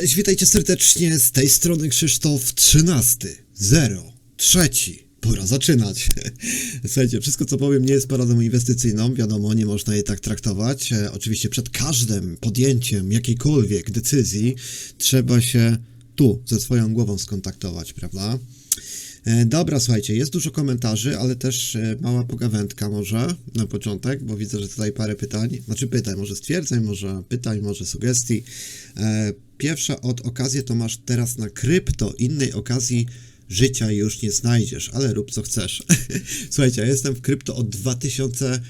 Cześć, witajcie serdecznie, z tej strony Krzysztof 13, 0, 3. Pora zaczynać. Słuchajcie, wszystko co powiem nie jest poradą inwestycyjną, wiadomo, nie można jej tak traktować. E, oczywiście przed każdym podjęciem jakiejkolwiek decyzji trzeba się tu ze swoją głową skontaktować, prawda? E, Dobra, słuchajcie, jest dużo komentarzy, ale też e, mała pogawędka może na początek, bo widzę, że tutaj parę pytań, znaczy pytań, może stwierdzeń, może pytań, może sugestii. E, Pierwsza od okazji to masz teraz na krypto, innej okazji życia już nie znajdziesz, ale rób co chcesz. Słuchajcie, ja jestem w krypto od 2000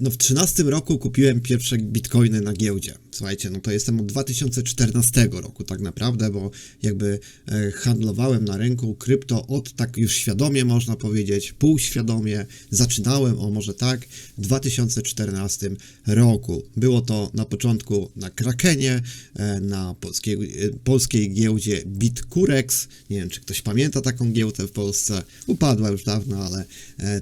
no w 13 roku kupiłem pierwsze bitcoiny na giełdzie. Słuchajcie, no to jestem od 2014 roku tak naprawdę, bo jakby e, handlowałem na rynku krypto od tak już świadomie można powiedzieć, półświadomie. Zaczynałem, o może tak, w 2014 roku. Było to na początku na Krakenie, e, na polskiej, e, polskiej giełdzie Bitcurex. Nie wiem, czy ktoś pamięta taką giełdę w Polsce. Upadła już dawno, ale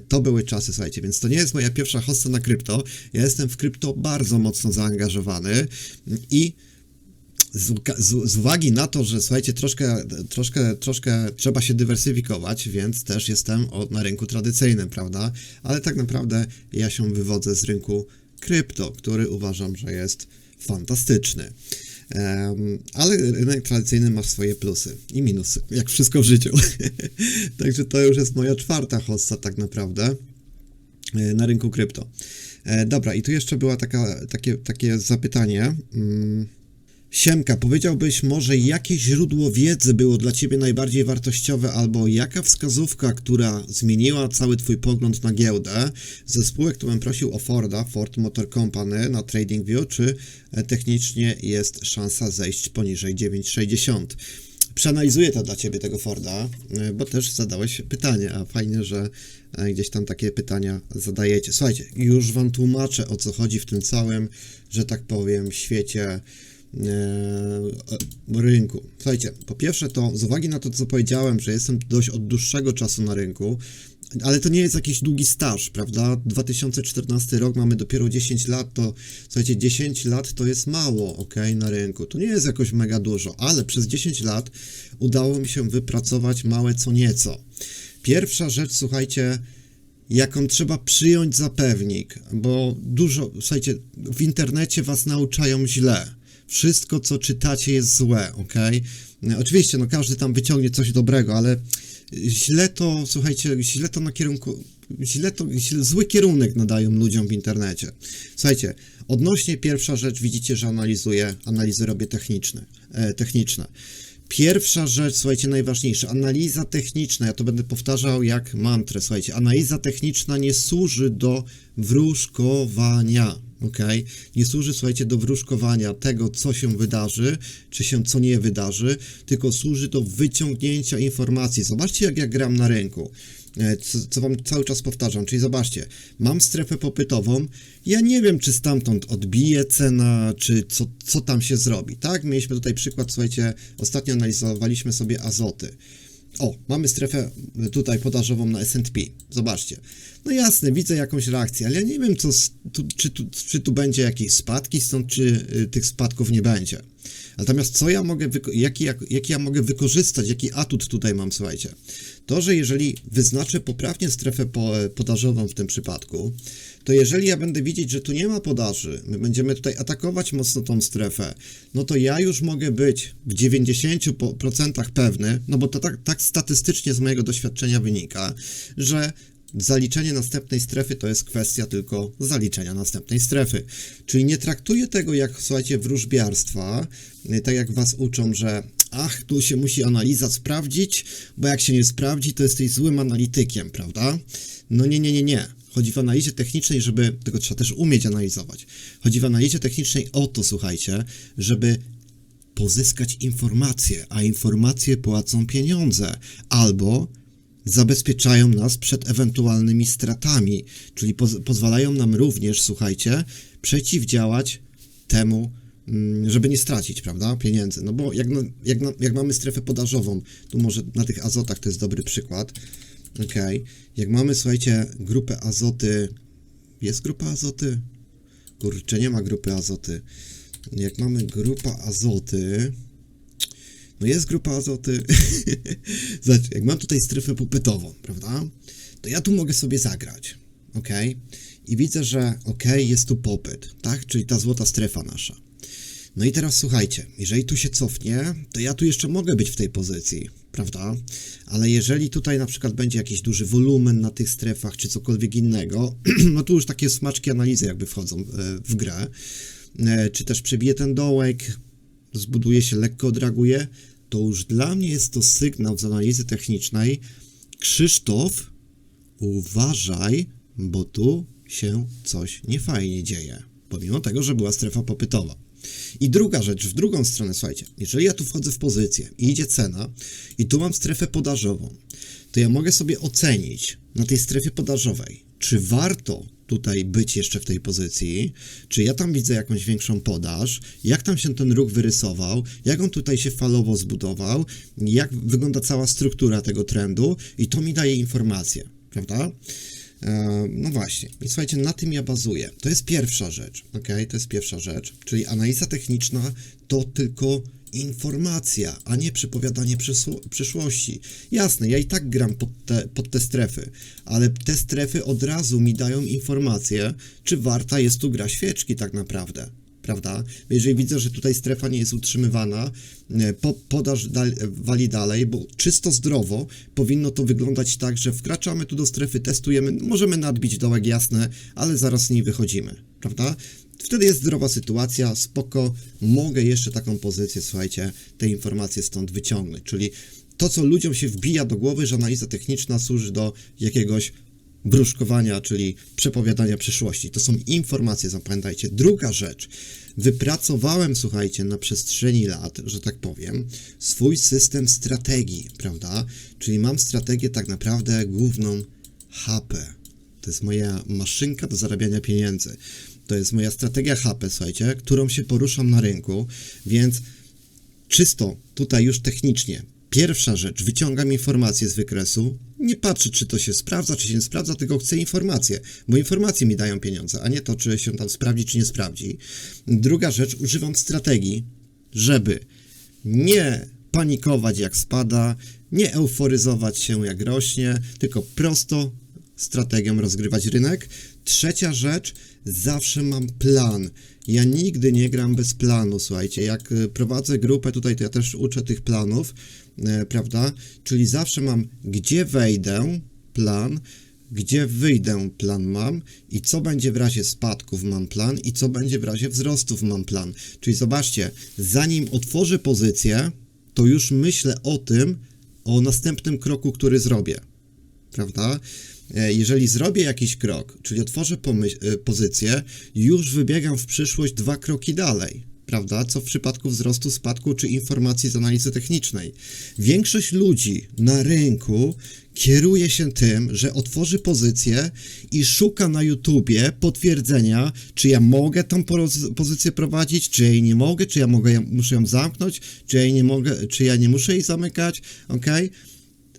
to były czasy, słuchajcie, więc to nie jest moja pierwsza hosta na krypto. Ja jestem w krypto bardzo mocno zaangażowany i z, z, z uwagi na to, że słuchajcie, troszkę, troszkę, troszkę trzeba się dywersyfikować, więc też jestem o, na rynku tradycyjnym, prawda? Ale tak naprawdę ja się wywodzę z rynku krypto, który uważam, że jest fantastyczny. Em, ale rynek tradycyjny ma swoje plusy i minusy, jak wszystko w życiu. Także to już jest moja czwarta hossa tak naprawdę e, na rynku krypto. E, dobra, i tu jeszcze była taka, takie, takie zapytanie. Mm. Siemka, powiedziałbyś może jakie źródło wiedzy było dla Ciebie najbardziej wartościowe, albo jaka wskazówka, która zmieniła cały Twój pogląd na giełdę? Ze spółek, to bym prosił o Forda, Ford Motor Company na TradingView, czy e, technicznie jest szansa zejść poniżej 9,60? Przeanalizuję to dla Ciebie, tego Forda, e, bo też zadałeś pytanie, a fajnie, że gdzieś tam takie pytania zadajecie. Słuchajcie, już Wam tłumaczę, o co chodzi w tym całym, że tak powiem, świecie e, rynku. Słuchajcie, po pierwsze to z uwagi na to, co powiedziałem, że jestem dość od dłuższego czasu na rynku, ale to nie jest jakiś długi staż, prawda? 2014 rok, mamy dopiero 10 lat, to słuchajcie, 10 lat to jest mało, ok, na rynku. To nie jest jakoś mega dużo, ale przez 10 lat udało mi się wypracować małe co nieco. Pierwsza rzecz, słuchajcie, jaką trzeba przyjąć za pewnik, bo dużo, słuchajcie, w internecie was nauczają źle. Wszystko, co czytacie, jest złe, ok? Oczywiście, no każdy tam wyciągnie coś dobrego, ale źle to, słuchajcie, źle to na kierunku, źle to, źle, zły kierunek nadają ludziom w internecie. Słuchajcie, odnośnie pierwsza rzecz, widzicie, że analizuję, analizy robię techniczne, e, techniczne. Pierwsza rzecz, słuchajcie, najważniejsza, analiza techniczna, ja to będę powtarzał jak mantrę, słuchajcie, analiza techniczna nie służy do wróżkowania, ok? Nie służy, słuchajcie, do wróżkowania tego, co się wydarzy, czy się co nie wydarzy, tylko służy do wyciągnięcia informacji. Zobaczcie, jak ja gram na rynku. E, Co, co wam cały czas powtarzam, czyli zobaczcie, mam strefę popytową, ja nie wiem, czy stamtąd odbije cena, czy co, co tam się zrobi, tak? Mieliśmy tutaj przykład, słuchajcie, ostatnio analizowaliśmy sobie azoty. O, mamy strefę tutaj podażową na S&P. Zobaczcie. No jasne, widzę jakąś reakcję, ale ja nie wiem, co, tu, czy, tu, czy tu będzie jakieś spadki stąd, czy y, tych spadków nie będzie. Natomiast co ja mogę, jaki, jak, jaki ja mogę wykorzystać, jaki atut tutaj mam, słuchajcie. To, że jeżeli wyznaczę poprawnie strefę po, podażową w tym przypadku, to jeżeli ja będę widzieć, że tu nie ma podaży, my będziemy tutaj atakować mocno tą strefę, no to ja już mogę być w 90% pewny, no bo to tak, tak statystycznie z mojego doświadczenia wynika, że zaliczenie następnej strefy to jest kwestia tylko zaliczenia następnej strefy. Czyli nie traktuję tego jak, słuchajcie, wróżbiarstwa, y, tak jak was uczą, że ach, tu się musi analiza sprawdzić, bo jak się nie sprawdzi, to jesteś złym analitykiem, prawda? No nie, nie, nie, nie. Chodzi w analizie technicznej, żeby, tego trzeba też umieć analizować. Chodzi w analizie technicznej o to, słuchajcie, żeby pozyskać informacje, a informacje płacą pieniądze, albo zabezpieczają nas przed ewentualnymi stratami, czyli poz- pozwalają nam również, słuchajcie, przeciwdziałać temu, mm, żeby nie stracić, prawda, pieniędzy. No bo jak, na, jak, na, jak mamy strefę podażową, tu może na tych azotach to jest dobry przykład, okej, jak mamy, słuchajcie, grupę azoty, jest grupa azoty? Kurczę, nie ma grupy azoty. Jak mamy grupa azoty, No jest grupa azoty. Zobacz, jak mam tutaj strefę popytową, prawda? To ja tu mogę sobie zagrać, ok? I widzę, że ok, jest tu popyt, tak? Czyli ta złota strefa nasza. No i teraz słuchajcie, jeżeli tu się cofnie, to ja tu jeszcze mogę być w tej pozycji, prawda? Ale jeżeli tutaj na przykład będzie jakiś duży wolumen na tych strefach, czy cokolwiek innego, no tu już takie smaczki analizy jakby wchodzą e, w grę, e, czy też przebije ten dołek, zbuduje się, lekko odreaguje, to już dla mnie jest to sygnał z analizy technicznej. Krzysztof, uważaj, bo tu się coś niefajnie dzieje, pomimo tego, że była strefa popytowa. I druga rzecz, w drugą stronę, słuchajcie, jeżeli ja tu wchodzę w pozycję i idzie cena i tu mam strefę podażową, to ja mogę sobie ocenić na tej strefie podażowej, czy warto tutaj być jeszcze w tej pozycji, czy ja tam widzę jakąś większą podaż, jak tam się ten ruch wyrysował, jak on tutaj się falowo zbudował, jak wygląda cała struktura tego trendu? I to mi daje informacje, prawda? E, No właśnie, i słuchajcie, na tym ja bazuję. To jest pierwsza rzecz, ok? To jest pierwsza rzecz, czyli analiza techniczna to tylko informacja, a nie przepowiadanie przyszłości. Jasne, ja i tak gram pod te, pod te strefy, ale te strefy od razu mi dają informację, czy warta jest tu gra świeczki tak naprawdę. Prawda? Jeżeli widzę, że tutaj strefa nie jest utrzymywana, e, po, podaż wali dalej, bo czysto zdrowo powinno to wyglądać tak, że wkraczamy tu do strefy, testujemy, możemy nadbić dołek, jasne, ale zaraz z niej wychodzimy, prawda? Wtedy jest zdrowa sytuacja, spoko, mogę jeszcze taką pozycję, słuchajcie, te informacje stąd wyciągnąć, czyli to, co ludziom się wbija do głowy, że analiza techniczna służy do jakiegoś gruszkowania, czyli przepowiadania przyszłości. To są informacje, zapamiętajcie. Druga rzecz. Wypracowałem, słuchajcie, na przestrzeni lat, że tak powiem, swój system strategii, prawda? Czyli mam strategię tak naprawdę główną HP. To jest moja maszynka do zarabiania pieniędzy. To jest moja strategia HP, słuchajcie, którą się poruszam na rynku, więc czysto tutaj już technicznie. Pierwsza rzecz, wyciągam informacje z wykresu, nie patrzę, czy to się sprawdza, czy się nie sprawdza, tylko chcę informacje, bo informacje mi dają pieniądze, a nie to, czy się tam sprawdzi, czy nie sprawdzi. Druga rzecz, używam strategii, żeby nie panikować jak spada, nie euforyzować się jak rośnie, tylko prosto strategią rozgrywać rynek. Trzecia rzecz, zawsze mam plan. Ja nigdy nie gram bez planu, słuchajcie. Jak e, prowadzę grupę tutaj, to ja też uczę tych planów, e, prawda? Czyli zawsze mam, gdzie wejdę, plan, gdzie wyjdę, plan mam i co będzie w razie spadków, mam plan i co będzie w razie wzrostów, mam plan. Czyli zobaczcie, zanim otworzę pozycję, to już myślę o tym, o następnym kroku, który zrobię prawda? E, Jeżeli zrobię jakiś krok, czyli otworzę e, pozycję, już wybiegam w przyszłość dwa kroki dalej, prawda? Co w przypadku wzrostu, spadku czy informacji z analizy technicznej. Większość ludzi na rynku kieruje się tym, że otworzy pozycję i szuka na YouTubie potwierdzenia, czy ja mogę tą pozycję prowadzić, czy jej nie mogę, czy ja mogę, muszę ją zamknąć, czy ja jej nie mogę, czy ja nie muszę jej zamykać, ok?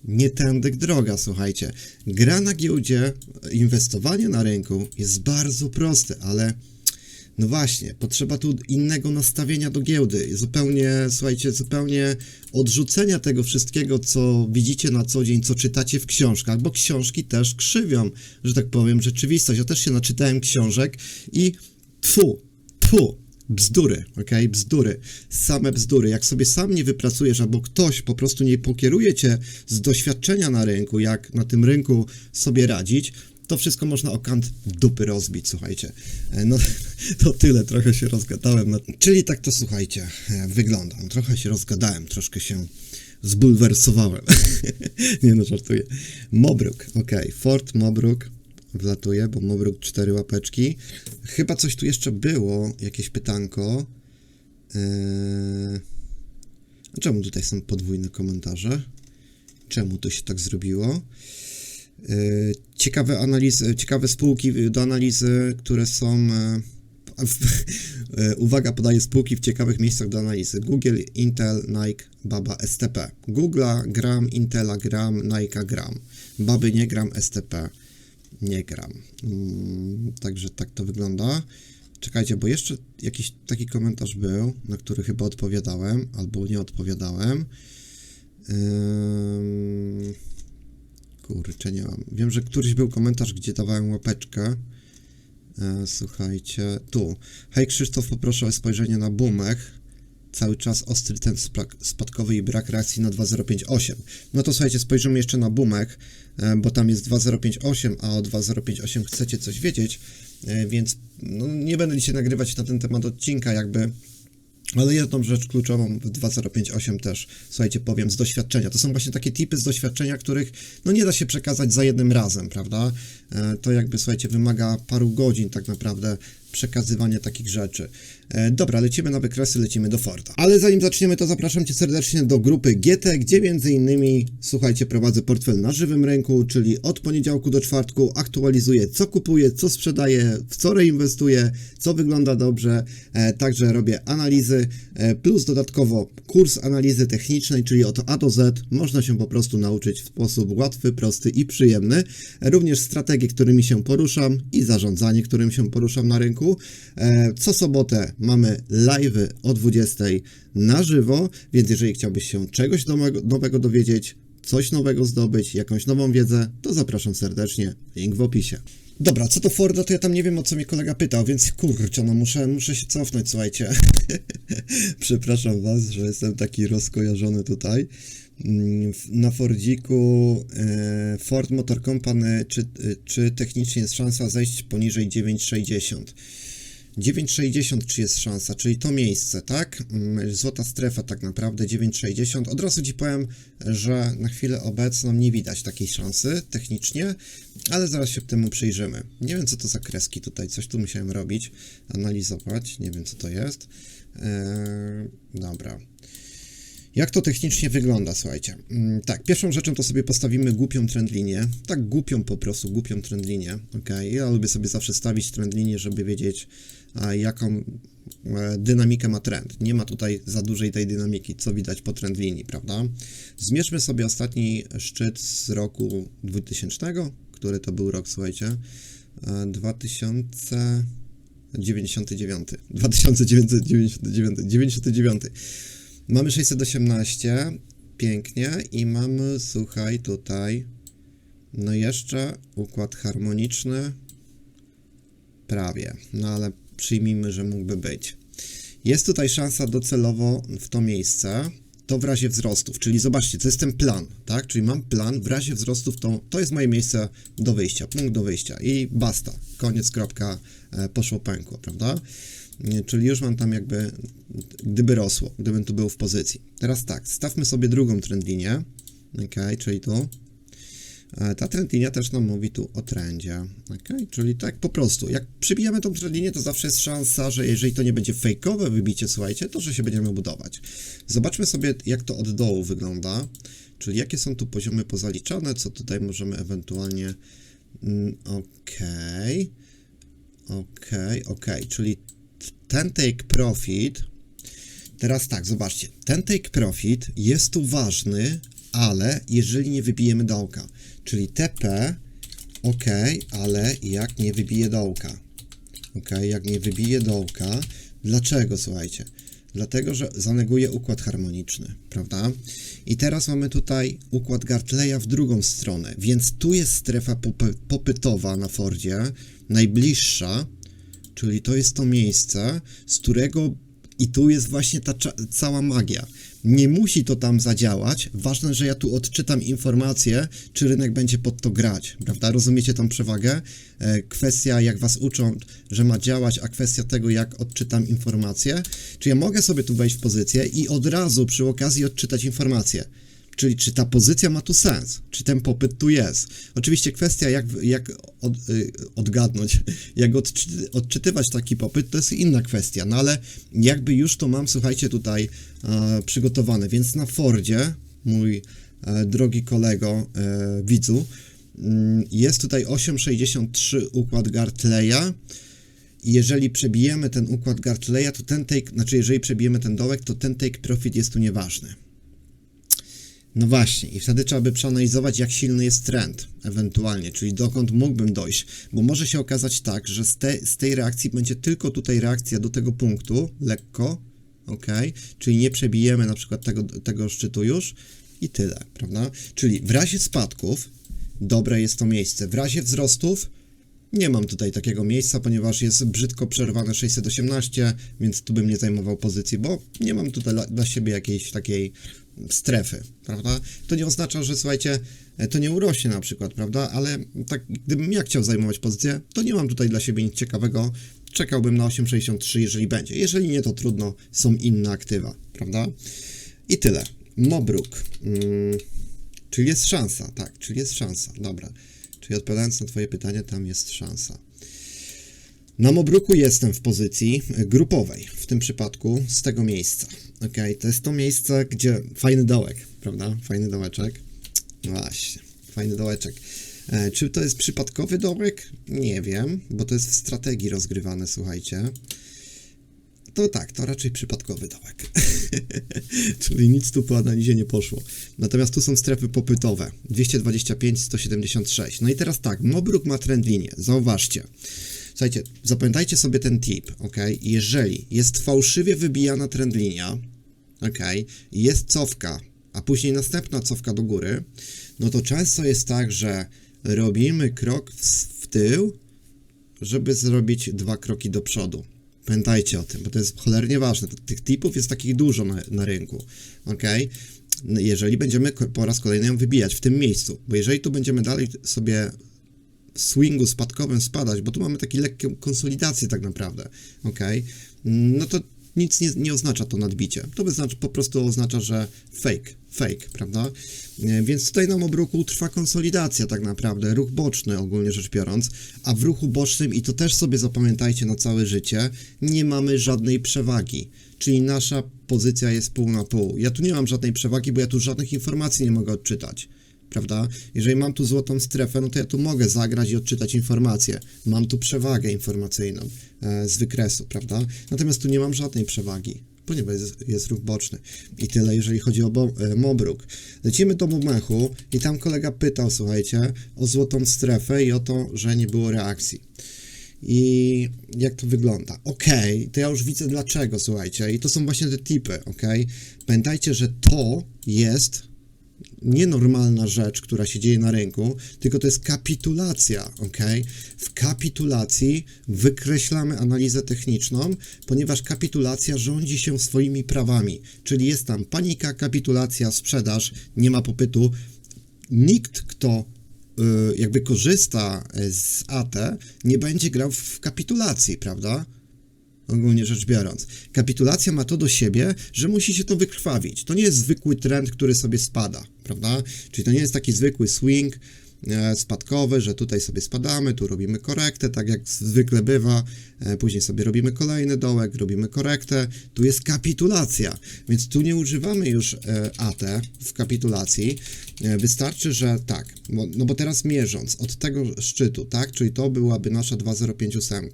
Nie tędy droga, słuchajcie. Gra na giełdzie, inwestowanie na rynku jest bardzo proste, ale no właśnie, potrzeba tu innego nastawienia do giełdy. Zupełnie, słuchajcie, zupełnie odrzucenia tego wszystkiego, co widzicie na co dzień, co czytacie w książkach, bo książki też krzywią, że tak powiem, rzeczywistość. Ja też się naczytałem książek i tfu, tfu, bzdury, ok? Bzdury, same bzdury. Jak sobie sam nie wypracujesz, albo ktoś po prostu nie pokieruje cię z doświadczenia na rynku, jak na tym rynku sobie radzić, to wszystko można o kant dupy rozbić, słuchajcie. E, No, to tyle, trochę się rozgadałem. Czyli tak to, słuchajcie, e, wyglądam. Trochę się rozgadałem, troszkę się zbulwersowałem. nie no, żartuję. Mobruk, ok, Fort Mobruk wlatuje, bo Mobruk cztery łapeczki. Chyba coś tu jeszcze było, jakieś pytanko. Eee... A czemu tutaj są podwójne komentarze? Czemu to się tak zrobiło? Eee, Ciekawe analizy, ciekawe spółki do analizy, które są. e, e, Uwaga, podaję spółki w ciekawych miejscach do analizy. Google, Intel, Nike, Baba, STP. Google'a gram, Intela gram, Nike'a gram. Baby nie gram, STP nie gram. Mm, Także tak to wygląda. Czekajcie, bo jeszcze jakiś taki komentarz był, na który chyba odpowiadałem, albo nie odpowiadałem. Kurczę, nie mam. Wiem, że któryś był komentarz, gdzie dawałem łapeczkę. E, słuchajcie, tu. Hej Krzysztof, poproszę o spojrzenie na Bumech. Cały czas ostry ten spadkowy i brak reakcji na 2058. No to słuchajcie, spojrzymy jeszcze na Bumech, e, bo tam jest 2058, a o 2058 chcecie coś wiedzieć, e, więc no, nie będę dzisiaj nagrywać na ten temat odcinka, jakby ale jedną rzecz kluczową w 2058 też, słuchajcie, powiem z doświadczenia. To są właśnie takie tipy z doświadczenia, których no nie da się przekazać za jednym razem, prawda? E, to jakby, słuchajcie, wymaga paru godzin tak naprawdę przekazywania takich rzeczy. E, dobra, lecimy na wykresy, lecimy do Forda. Ale zanim zaczniemy, to zapraszam Cię serdecznie do grupy GT, gdzie między innymi, słuchajcie, prowadzę portfel na żywym rynku, czyli od poniedziałku do czwartku aktualizuję, co kupuję, co sprzedaję, w co reinwestuję, co wygląda dobrze, e, także robię analizy, e, plus dodatkowo kurs analizy technicznej, czyli od A do Z, można się po prostu nauczyć w sposób łatwy, prosty i przyjemny. Również strategie, którymi się poruszam i zarządzanie, którym się poruszam na rynku. Co sobotę mamy live'y o 20 na żywo, więc jeżeli chciałbyś się czegoś nowego, dowiedzieć, coś nowego zdobyć, jakąś nową wiedzę, to zapraszam serdecznie, link w opisie. Dobra, co do Forda, to ja tam nie wiem, o co mnie kolega pytał, więc kurczę, no muszę, muszę się cofnąć, słuchajcie. Przepraszam was, że jestem taki rozkojarzony tutaj. Mm, Na Fordziku e, Ford Motor Company, czy, e, czy technicznie jest szansa zejść poniżej 9,60? 9,60 czy jest szansa, czyli to miejsce, tak? Mm, Złota strefa tak naprawdę 9,60. Od razu Ci powiem, że na chwilę obecną nie widać takiej szansy technicznie, ale zaraz się temu przyjrzymy. Nie wiem co to za kreski tutaj, coś tu musiałem robić, analizować, nie wiem co to jest. Eee, dobra. Jak to technicznie wygląda, słuchajcie? Mm, Tak, pierwszą rzeczą to sobie postawimy głupią trendlinię. Tak głupią po prostu, głupią trendlinię. Ok, ja lubię sobie zawsze stawić trendlinię, żeby wiedzieć, jaką e, dynamikę ma trend. Nie ma tutaj za dużej tej dynamiki, co widać po trendlinii, prawda? Zmierzmy sobie ostatni szczyt z roku 2000, który to był rok, słuchajcie, e, 2099. 2999. 99. Mamy 618, pięknie, i mamy, słuchaj, tutaj, no jeszcze układ harmoniczny, prawie, no ale przyjmijmy, że mógłby być. Jest tutaj szansa docelowo w to miejsce, to w razie wzrostów, czyli zobaczcie, to jest ten plan, tak? Czyli mam plan, w razie wzrostów to, to jest moje miejsce do wyjścia, punkt do wyjścia. I basta, koniec, kropka, e, poszło pękło, prawda? Czyli już mam tam jakby, gdyby rosło, gdybym tu był w pozycji. Teraz tak, stawmy sobie drugą trendlinię, ok, czyli tu. E, Ta trendlinia też nam mówi tu o trendzie, ok, czyli tak po prostu, jak przybijamy tą trendlinię, to zawsze jest szansa, że jeżeli to nie będzie fejkowe wybicie, słuchajcie, to że się będziemy budować. Zobaczmy sobie, jak to od dołu wygląda, czyli jakie są tu poziomy pozaliczane, co tutaj możemy ewentualnie, okej, okej, okej, czyli ten take profit, teraz tak, zobaczcie, ten take profit jest tu ważny, ale jeżeli nie wybijemy dołka, czyli TP, ok, ale jak nie wybije dołka, ok, jak nie wybije dołka, dlaczego, słuchajcie, dlatego, że zaneguje układ harmoniczny, prawda? I teraz mamy tutaj układ Gartleya w drugą stronę, więc tu jest strefa popy- popytowa na Fordzie, najbliższa, Czyli to jest to miejsce, z którego i tu jest właśnie ta cała magia. Nie musi to tam zadziałać. Ważne, że ja tu odczytam informację, czy rynek będzie pod to grać, prawda? Rozumiecie tą przewagę? E, kwestia, jak was uczą, że ma działać, a kwestia tego, jak odczytam informację. Czy ja mogę sobie tu wejść w pozycję i od razu przy okazji odczytać informację? Czyli czy ta pozycja ma tu sens? Czy ten popyt tu jest? Oczywiście kwestia, jak, jak od, y, odgadnąć, jak odczy, odczytywać taki popyt, to jest inna kwestia, no ale jakby już to mam, słuchajcie, tutaj e, przygotowane, więc na Fordzie, mój e, drogi kolego, e, widzu, mm, jest tutaj 8,63 układ Gartleya, jeżeli przebijemy ten układ Gartleya, to ten take, znaczy jeżeli przebijemy ten dołek, to ten take profit jest tu nieważny. No właśnie, i wtedy trzeba by przeanalizować, jak silny jest trend, ewentualnie, czyli dokąd mógłbym dojść, bo może się okazać tak, że z, te, z tej reakcji będzie tylko tutaj reakcja do tego punktu, lekko, ok, czyli nie przebijemy na przykład tego, tego szczytu już i tyle, prawda? Czyli w razie spadków dobre jest to miejsce, w razie wzrostów nie mam tutaj takiego miejsca, ponieważ jest brzydko przerwane 618, więc tu bym nie zajmował pozycji, bo nie mam tutaj dla, dla siebie jakiejś takiej strefy, prawda? To nie oznacza, że słuchajcie, to nie urośnie na przykład, prawda? Ale tak, gdybym ja chciał zajmować pozycję, to nie mam tutaj dla siebie nic ciekawego. Czekałbym na 8,63, jeżeli będzie. Jeżeli nie, to trudno, są inne aktywa, prawda? I tyle. Mobruk. Mm, czyli jest szansa, tak, czyli jest szansa, dobra. Czyli odpowiadając na Twoje pytanie, tam jest szansa. Na Mobruku jestem w pozycji grupowej, w tym przypadku z tego miejsca. Ok, to jest to miejsce, gdzie fajny dołek, prawda? Fajny dołeczek. Właśnie, fajny dołeczek. E, czy to jest przypadkowy dołek? Nie wiem, bo to jest w strategii rozgrywane, słuchajcie. To tak, to raczej przypadkowy dołek. Czyli nic tu po analizie nie poszło. Natomiast tu są strefy popytowe. 225, 176. No i teraz tak, Mobruk ma trend linię. Zauważcie. Słuchajcie, zapamiętajcie sobie ten tip, ok? Jeżeli jest fałszywie wybijana trend linia, ok? Jest cofka, a później następna cofka do góry, no to często jest tak, że robimy krok w, w tył, żeby zrobić dwa kroki do przodu. Pamiętajcie o tym, bo to jest cholernie ważne. Tych tipów jest takich dużo na, na rynku, ok? Jeżeli będziemy po raz kolejny ją wybijać w tym miejscu, bo jeżeli tu będziemy dalej sobie swingu spadkowym spadać, bo tu mamy takie lekką konsolidację tak naprawdę, ok? No to nic nie, nie oznacza to nadbicie. To znaczy, po prostu oznacza, że fake, fake, prawda? Więc tutaj na obruku trwa konsolidacja tak naprawdę, ruch boczny ogólnie rzecz biorąc, a w ruchu bocznym, i to też sobie zapamiętajcie na całe życie, nie mamy żadnej przewagi, czyli nasza pozycja jest pół na pół. Ja tu nie mam żadnej przewagi, bo ja tu żadnych informacji nie mogę odczytać prawda? Jeżeli mam tu złotą strefę, no to ja tu mogę zagrać i odczytać informacje. Mam tu przewagę informacyjną e, z wykresu, prawda? Natomiast tu nie mam żadnej przewagi, ponieważ jest, jest ruch boczny. I tyle, jeżeli chodzi o e, Mobruk. Lecimy do Mumechu i tam kolega pytał, słuchajcie, o złotą strefę i o to, że nie było reakcji. I jak to wygląda? Ok, to ja już widzę dlaczego, słuchajcie. I to są właśnie te typy, ok? Pamiętajcie, że to jest nienormalna rzecz, która się dzieje na rynku, tylko to jest kapitulacja, ok? W kapitulacji wykreślamy analizę techniczną, ponieważ kapitulacja rządzi się swoimi prawami, czyli jest tam panika, kapitulacja, sprzedaż, nie ma popytu. Nikt, kto y, jakby korzysta z AT, nie będzie grał w kapitulacji, prawda? Ogólnie rzecz biorąc. Kapitulacja ma to do siebie, że musi się to wykrwawić. To nie jest zwykły trend, który sobie spada, prawda? Czyli to nie jest taki zwykły swing e, spadkowy, że tutaj sobie spadamy, tu robimy korektę, tak jak zwykle bywa, e, później sobie robimy kolejny dołek, robimy korektę, tu jest kapitulacja, więc tu nie używamy już e, AT w kapitulacji, wystarczy, że tak, bo, no bo teraz mierząc od tego szczytu, tak, czyli to byłaby nasza 2058,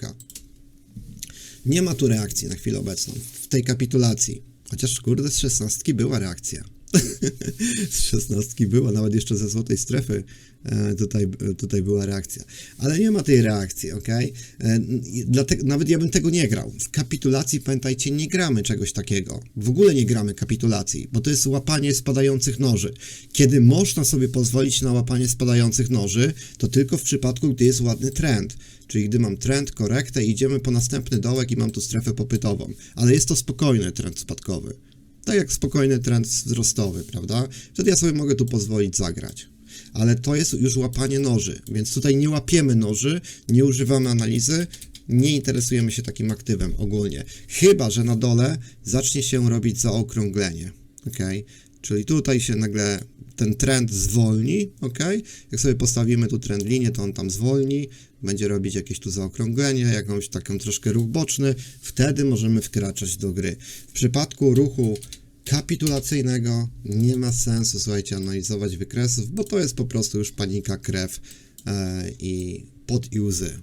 nie ma tu reakcji na chwilę obecną, w tej kapitulacji. Chociaż kurde, z szesnastki była reakcja. Z szesnastki była, nawet jeszcze ze złotej strefy e, tutaj, tutaj była reakcja. Ale nie ma tej reakcji, ok? E, dlatego, nawet ja bym tego nie grał. W kapitulacji, pamiętajcie, nie gramy czegoś takiego. W ogóle nie gramy kapitulacji, bo to jest łapanie spadających noży. Kiedy można sobie pozwolić na łapanie spadających noży, to tylko w przypadku, gdy jest ładny trend. Czyli gdy mam trend, korektę, idziemy po następny dołek i mam tu strefę popytową. Ale jest to spokojny trend spadkowy. Tak jak spokojny trend wzrostowy, prawda? Wtedy ja sobie mogę tu pozwolić zagrać. Ale to jest już łapanie noży, więc tutaj nie łapiemy noży, nie używamy analizy, nie interesujemy się takim aktywem ogólnie. Chyba, że na dole zacznie się robić zaokrąglenie. ok? Czyli tutaj się nagle ten trend zwolni, ok? Jak sobie postawimy tu trend linię, to on tam zwolni, będzie robić jakieś tu zaokrąglenie, jakąś taką troszkę ruch boczny, wtedy możemy wkraczać do gry. W przypadku ruchu kapitulacyjnego nie ma sensu, słuchajcie, analizować wykresów, bo to jest po prostu już panika, krew e, i pot i łzy.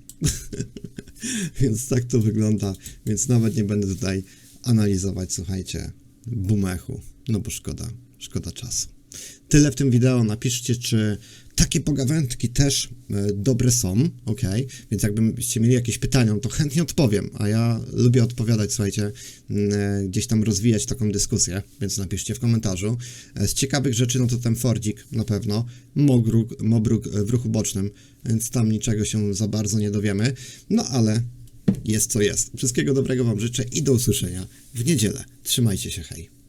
więc tak to wygląda, więc nawet nie będę tutaj analizować, słuchajcie, bumechu, no bo szkoda, szkoda czasu. Tyle w tym wideo. Napiszcie, czy takie pogawędki też e, dobre są, ok? Więc jakbyście mieli jakieś pytania, to chętnie odpowiem, a ja lubię odpowiadać, słuchajcie, e, gdzieś tam rozwijać taką dyskusję, więc napiszcie w komentarzu. E, Z ciekawych rzeczy, no to ten Fordzik na pewno, Mobruk, Mobruk w ruchu bocznym, więc tam niczego się za bardzo nie dowiemy, no ale jest co jest. Wszystkiego dobrego Wam życzę i do usłyszenia w niedzielę. Trzymajcie się, hej.